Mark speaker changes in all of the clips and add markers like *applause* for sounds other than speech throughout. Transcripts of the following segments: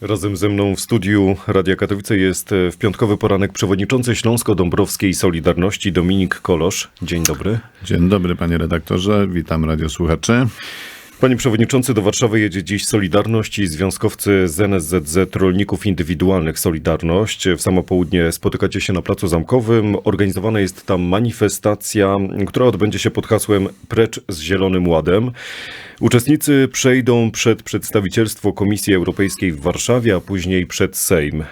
Speaker 1: Razem ze mną w studiu Radia Katowice jest e, w piątkowy poranek przewodniczący Śląsko-Dąbrowskiej Solidarności Dominik Kolosz. Dzień dobry.
Speaker 2: Dzień dobry panie redaktorze, witam radiosłuchaczy.
Speaker 1: Panie przewodniczący, do Warszawy jedzie dziś Solidarność i związkowcy z NSZZ Rolników Indywidualnych Solidarność. W samo południe spotykacie się na Placu Zamkowym. Organizowana jest tam manifestacja, która odbędzie się pod hasłem Precz z Zielonym Ładem. Uczestnicy przejdą przed przedstawicielstwo Komisji Europejskiej w Warszawie, a później przed Sejm.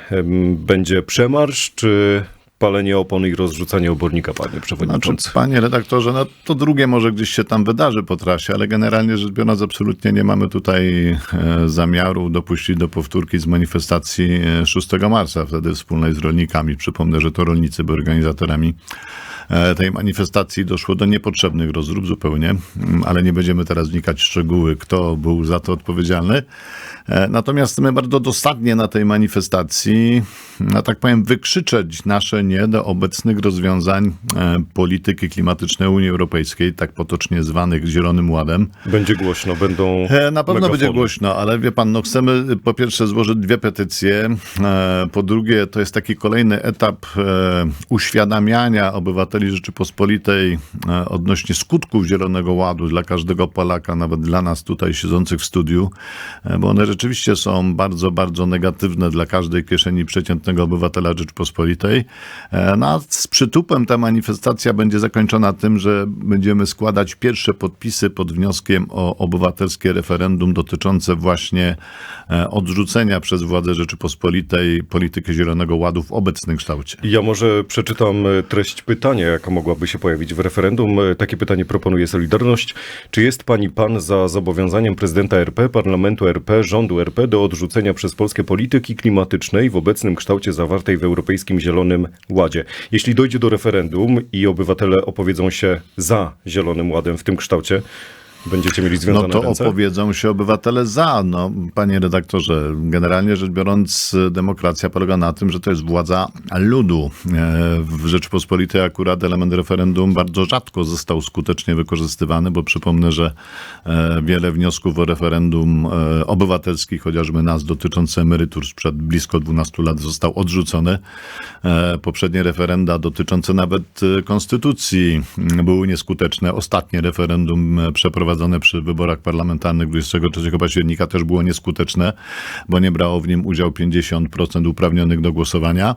Speaker 1: Będzie przemarsz czy palenie opony i rozrzucanie obornika, panie
Speaker 2: Znaczy,
Speaker 1: przewodniczący?
Speaker 2: panie redaktorze, no to drugie może gdzieś się tam wydarzy po trasie, ale generalnie rzecz biorąc absolutnie nie mamy tutaj e, zamiaru dopuścić do powtórki z manifestacji e, 6 marca, wtedy wspólnej z rolnikami. Przypomnę, że to rolnicy byli organizatorami e, tej manifestacji. Doszło do niepotrzebnych rozrób zupełnie, mm, ale nie będziemy teraz wnikać w szczegóły, kto był za to odpowiedzialny. E, Natomiast my bardzo dosadnie na tej manifestacji, no tak powiem, wykrzyczeć nasze nie do obecnych rozwiązań e, polityki klimatycznej Unii Europejskiej, tak potocznie zwanych Zielonym Ładem.
Speaker 1: Będzie głośno, będą.
Speaker 2: E, Na pewno
Speaker 1: megafony.
Speaker 2: będzie głośno, ale wie pan, no chcemy y, po pierwsze złożyć dwie petycje, e, po drugie to jest taki kolejny etap e, uświadamiania obywateli Rzeczypospolitej e, odnośnie skutków Zielonego Ładu dla każdego Polaka, nawet dla nas tutaj siedzących w studiu, e, bo one rzeczywiście są bardzo, bardzo negatywne dla każdej kieszeni przeciętnego obywatela Rzeczypospolitej. E, No a z przytupem ta manifestacja będzie zakończona tym, że będziemy składać pierwsze podpisy pod wnioskiem o obywatelskie referendum dotyczące właśnie odrzucenia przez władze Rzeczypospolitej polityki Zielonego Ładu w obecnym kształcie.
Speaker 1: Ja może przeczytam treść pytania, jaka mogłaby się pojawić w referendum. E, Takie pytanie proponuje Solidarność. Czy jest pani pan za zobowiązaniem prezydenta RP, parlamentu RP, rządu RP do odrzucenia przez Polskę polityki klimatycznej w obecnym kształcie zawartej w Europejskim Zielonym Ładzie? Jeśli dojdzie do referendum i obywatele opowiedzą się za Zielonym Ładem w tym kształcie, będziecie mieli
Speaker 2: No
Speaker 1: związane
Speaker 2: to
Speaker 1: ręce?
Speaker 2: opowiedzą się obywatele za. No, panie redaktorze, generalnie rzecz biorąc, demokracja polega na tym, że to jest władza ludu. E, W Rzeczpospolitej akurat element referendum bardzo rzadko został skutecznie wykorzystywany, bo przypomnę, że e, wiele wniosków o referendum e, obywatelskich, chociażby nas dotyczące emerytur sprzed blisko 12 lat został odrzucone. E, Poprzednie referenda dotyczące nawet konstytucji były nieskuteczne. Ostatnie referendum e, przeprowadzone przy wyborach parlamentarnych 23 października też było nieskuteczne, bo nie brało w nim udział 50% uprawnionych do głosowania.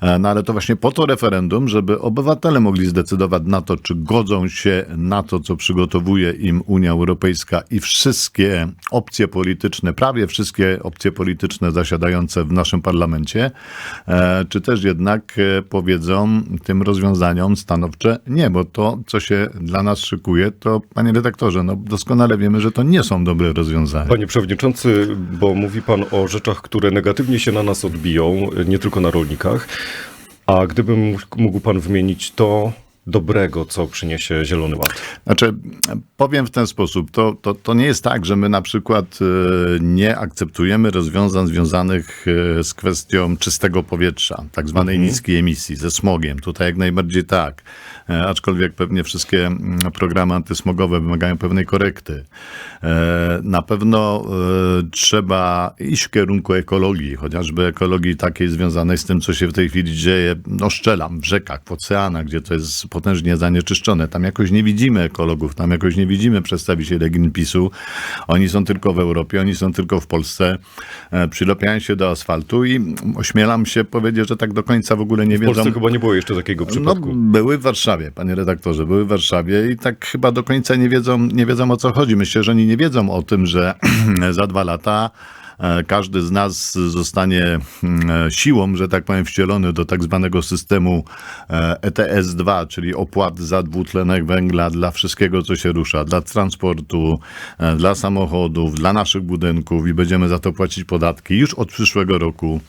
Speaker 2: E, No ale to właśnie po to referendum, żeby obywatele mogli zdecydować na to, czy godzą się na to, co przygotowuje im Unia Europejska i wszystkie opcje polityczne, prawie wszystkie opcje polityczne zasiadające w naszym parlamencie, e, czy też jednak e, powiedzą tym rozwiązaniom stanowcze nie, bo to, co się dla nas szykuje, to panie redaktorze, no doskonale wiemy, że to nie są dobre rozwiązania.
Speaker 1: Panie przewodniczący, bo mówi pan o rzeczach, które negatywnie się na nas odbiją, nie tylko na rolnikach. A gdybym mógł- pan wymienić to dobrego, co przyniesie Zielony Ład?
Speaker 2: Znaczy, powiem w ten sposób, to, to, to nie jest tak, że my na przykład e, nie akceptujemy rozwiązań związanych e, z kwestią czystego powietrza, tak zwanej niskiej emisji, ze smogiem. Tutaj jak najbardziej tak. E, Aczkolwiek pewnie wszystkie mm, programy antysmogowe wymagają pewnej korekty. Na pewno trzeba iść w kierunku ekologii, chociażby ekologii takiej związanej z tym, co się w tej chwili dzieje, no szczelam, w rzekach, w oceanach, gdzie to jest potężnie zanieczyszczone. Tam jakoś nie widzimy ekologów, tam jakoś nie widzimy przedstawicieli Greenpeace'u. Oni są tylko w Europie, oni są tylko w Polsce. E, Przylepiają się do asfaltu i ośmielam się powiedzieć, że tak do końca w ogóle nie
Speaker 1: W
Speaker 2: wiedzą.
Speaker 1: Polsce chyba nie było jeszcze takiego
Speaker 2: No,
Speaker 1: przypadku.
Speaker 2: były w Warszawie, panie redaktorze, były w Warszawie i tak chyba do końca nie wiedzą, nie wiedzą o co chodzi. Myślę, że oni nie wiedzą o tym, że *clears throat* za dwa lata każdy z nas zostanie mm, e, siłą, że tak powiem, wcielony do tak zwanego systemu e, ETS-2, czyli opłat za dwutlenek węgla dla wszystkiego, co się rusza, dla transportu, e, dla samochodów, dla naszych budynków i będziemy za to płacić podatki już od przyszłego roku.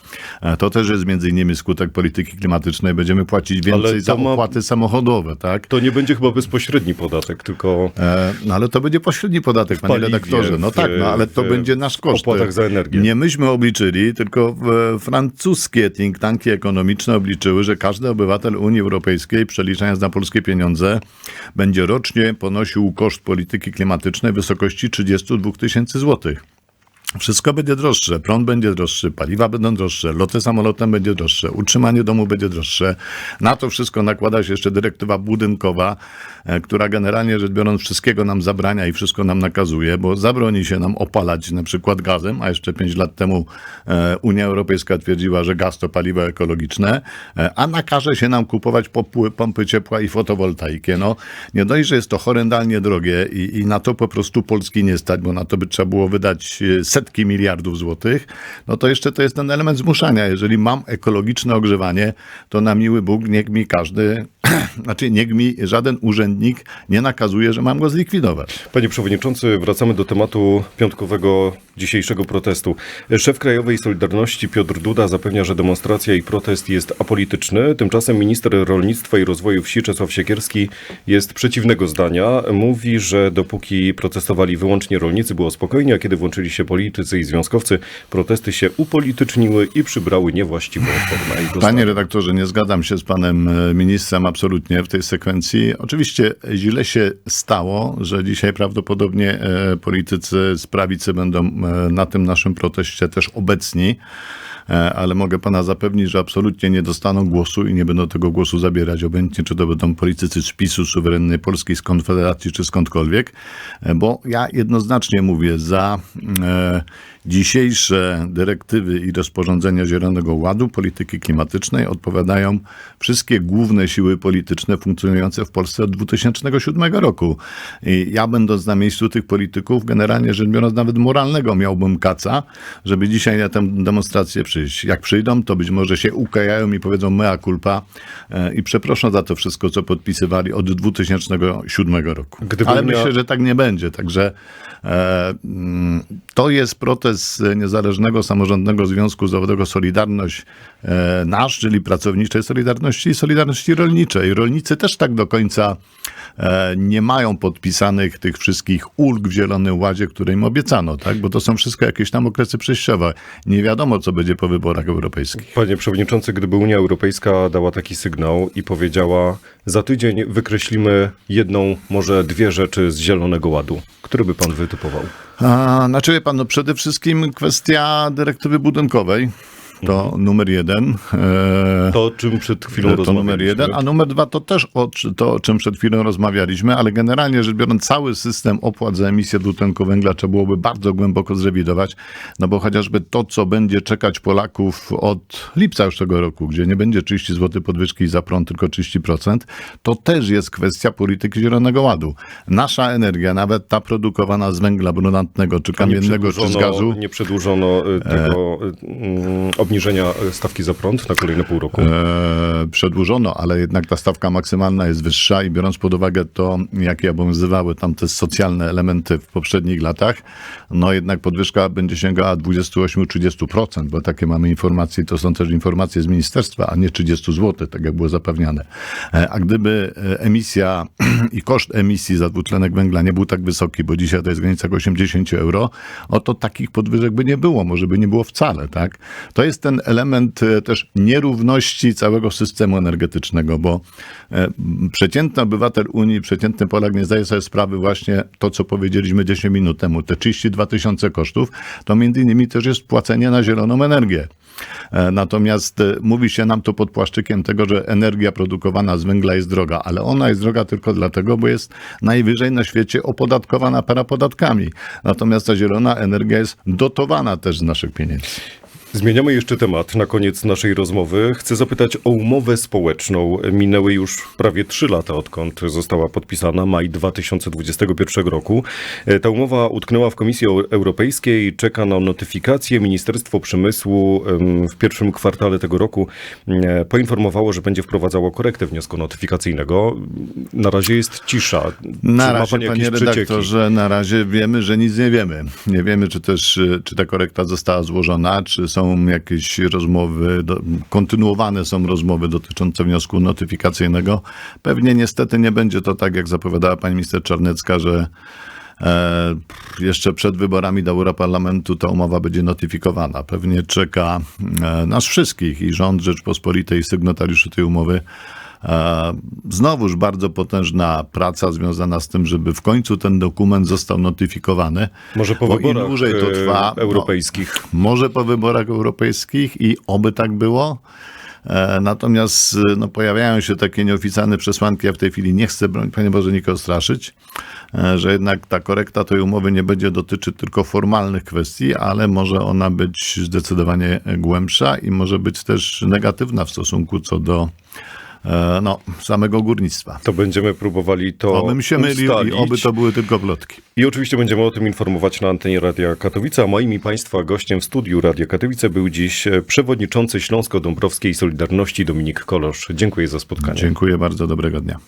Speaker 2: E, To też jest między innymi skutek polityki klimatycznej. Będziemy płacić więcej za
Speaker 1: ma-
Speaker 2: opłaty samochodowe, tak?
Speaker 1: To nie będzie chyba bezpośredni podatek, tylko
Speaker 2: E, No ale to będzie pośredni podatek, panie
Speaker 1: paliwie,
Speaker 2: redaktorze. No tak, no ale to
Speaker 1: w
Speaker 2: będzie nasz koszt.
Speaker 1: opłatach za energię.
Speaker 2: Nie myśmy obliczyli, tylko francuskie think tanki ekonomiczne obliczyły, że każdy obywatel Unii Europejskiej, przeliczając na polskie pieniądze, będzie rocznie ponosił koszt polityki klimatycznej w wysokości 32 tysięcy złotych. Wszystko będzie droższe, prąd będzie droższy, paliwa będą droższe, loty samolotem będzie droższe, utrzymanie domu będzie droższe. Na to wszystko nakłada się jeszcze dyrektywa budynkowa, e, która generalnie rzecz biorąc wszystkiego nam zabrania i wszystko nam nakazuje, bo zabroni się nam opalać na przykład gazem, a jeszcze 5 lat temu e, Unia Europejska twierdziła, że gaz to paliwo ekologiczne, e, a nakaże się nam kupować pompy ciepła i fotowoltaikę. No, nie dość, że jest to horrendalnie drogie i, i na to po prostu Polski nie stać, bo na to by trzeba było wydać e, setki miliardów złotych, no to jeszcze to jest ten element zmuszania. Jeżeli mam ekologiczne ogrzewanie, to na miły Bóg niech mi każdy, *clears throat* znaczy niech mi żaden urzędnik nie nakazuje, że mam go zlikwidować.
Speaker 1: Panie Przewodniczący, wracamy do tematu piątkowego dzisiejszego protestu. Szef Krajowej Solidarności Piotr Duda zapewnia, że demonstracja i protest jest apolityczny. Tymczasem minister rolnictwa i rozwoju wsi Czesław Siekierski jest przeciwnego zdania. Mówi, że dopóki protestowali wyłącznie rolnicy było spokojnie, a kiedy włączyli się politycy i związkowcy, protesty się upolityczniły i przybrały niewłaściwą formę.
Speaker 2: Panie redaktorze, nie zgadzam się z panem e, ministrem absolutnie w tej sekwencji. Oczywiście źle się stało, że dzisiaj prawdopodobnie e, politycy z prawicy będą e, na tym naszym proteście też obecni. E, Ale mogę pana zapewnić, że absolutnie nie dostaną głosu i nie będą tego głosu zabierać, obojętnie czy to będą politycy z PiSu, suwerennej Polskiej, z Konfederacji czy skądkolwiek, E, bo ja jednoznacznie mówię za e, dzisiejsze dyrektywy i rozporządzenia Zielonego Ładu, polityki klimatycznej odpowiadają wszystkie główne siły polityczne funkcjonujące w Polsce od 2007 roku. I ja będąc na miejscu tych polityków, generalnie rzecz biorąc nawet moralnego miałbym kaca, żeby dzisiaj na tę demonstrację przyjść. Jak przyjdą, to być może się ukajają i powiedzą mea culpa e, i przeproszą za to wszystko, co podpisywali od 2007 roku. Ale myślę, że tak nie będzie. Także e, mm, to jest protest Niezależnego Samorządnego Związku Zawodowego Solidarność e, Nasz, czyli Pracowniczej Solidarności i Solidarności Rolniczej. Rolnicy też tak do końca e, nie mają podpisanych tych wszystkich ulg w Zielonym Ładzie, które im obiecano, tak? bo to są wszystko jakieś tam okresy przejściowe. Nie wiadomo, co będzie po wyborach europejskich.
Speaker 1: Panie Przewodniczący, gdyby Unia Europejska dała taki sygnał i powiedziała, za tydzień wykreślimy jedną, może dwie rzeczy z Zielonego Ładu, które by pan wytypował?
Speaker 2: A, znaczy, wie pan, no przede wszystkim kwestia dyrektywy budynkowej. To numer jeden. E,
Speaker 1: To, o czym przed chwilą
Speaker 2: To
Speaker 1: rozmawialiśmy.
Speaker 2: numer jeden, a numer dwa to też o, to, o czym przed chwilą rozmawialiśmy, ale generalnie rzecz biorąc, cały system opłat za emisję dwutlenku węgla trzeba byłoby bardzo głęboko zrewidować, no bo chociażby to, co będzie czekać Polaków od lipca już tego roku, gdzie nie będzie 30 zł podwyżki za prąd, tylko 30%, to też jest kwestia polityki Zielonego Ładu. Nasza energia, nawet ta produkowana z węgla brunatnego, czy kamiennego, czy z gazu,
Speaker 1: Nie przedłużono y, tego y, mm, obniżenia stawki za prąd na kolejne pół roku.
Speaker 2: e, przedłużono, ale jednak ta stawka maksymalna jest wyższa i biorąc pod uwagę to, jakie obowiązywały tam te socjalne elementy w poprzednich latach, no jednak podwyżka będzie sięgała 28-30%, bo takie mamy informacje, to są też informacje z ministerstwa, a nie 30 zł, tak jak było zapewniane. E, A gdyby e, emisja *clears throat* i koszt emisji za dwutlenek węgla nie był tak wysoki, bo dzisiaj to jest w granicach 80 euro, o to takich podwyżek by nie było, może by nie było wcale, tak? To jest ten element e, też nierówności całego systemu energetycznego, bo e, przeciętny obywatel Unii, przeciętny Polak nie zdaje sobie sprawy właśnie to, co powiedzieliśmy 10 minut temu, te 32 tysiące kosztów, to między innymi też jest płacenie na zieloną energię. E, Natomiast mówi się nam to pod płaszczykiem tego, że energia produkowana z węgla jest droga, ale ona jest droga tylko dlatego, bo jest najwyżej na świecie opodatkowana parapodatkami. Natomiast ta zielona energia jest dotowana też z naszych pieniędzy.
Speaker 1: Zmieniamy jeszcze temat na koniec naszej rozmowy. Chcę zapytać o umowę społeczną. Minęły już prawie trzy lata, odkąd została podpisana, maj 2021 roku. E, Ta umowa utknęła w Komisji Eu- Europejskiej, czeka na notyfikację. Ministerstwo Przemysłu em, w pierwszym kwartale tego roku e, poinformowało, że będzie wprowadzało korektę wniosku notyfikacyjnego. Na razie jest cisza. Czy
Speaker 2: Na
Speaker 1: ma
Speaker 2: razie,
Speaker 1: pan jakieś
Speaker 2: panie redaktorze, na razie wiemy, że nic nie wiemy. Nie wiemy, czy też, y, czy ta korekta została złożona, czy są jakieś rozmowy, kontynuowane są rozmowy dotyczące wniosku notyfikacyjnego. Pewnie niestety nie będzie to tak, jak zapowiadała pani minister Czarnecka, że e, jeszcze przed wyborami do Europarlamentu ta umowa będzie notyfikowana. Pewnie czeka e, nas wszystkich i rząd Rzeczpospolitej, sygnatariuszy tej umowy, Znowuż bardzo potężna praca związana z tym, żeby w końcu ten dokument został notyfikowany.
Speaker 1: Może po
Speaker 2: bo
Speaker 1: wyborach
Speaker 2: dłużej to
Speaker 1: e,
Speaker 2: trwa, no,
Speaker 1: europejskich.
Speaker 2: może po wyborach europejskich i oby tak było. E, Natomiast e, no, pojawiają się takie nieoficjalne przesłanki, ja w tej chwili nie chcę, broń Panie Boże, nikogo straszyć, e, że jednak ta korekta tej umowy nie będzie dotyczyć tylko formalnych kwestii, ale może ona być zdecydowanie głębsza i może być też negatywna w stosunku co do e, no, samego górnictwa.
Speaker 1: To będziemy próbowali to
Speaker 2: Obym się mylił
Speaker 1: ustalić.
Speaker 2: i oby to były tylko plotki.
Speaker 1: I oczywiście będziemy o tym informować na antenie Radia Katowice, a moim i Państwa gościem w studiu Radia Katowice był dziś e, przewodniczący Śląsko-Dąbrowskiej Solidarności Dominik Kolosz. Dziękuję za spotkanie.
Speaker 2: Dziękuję bardzo, dobrego dnia.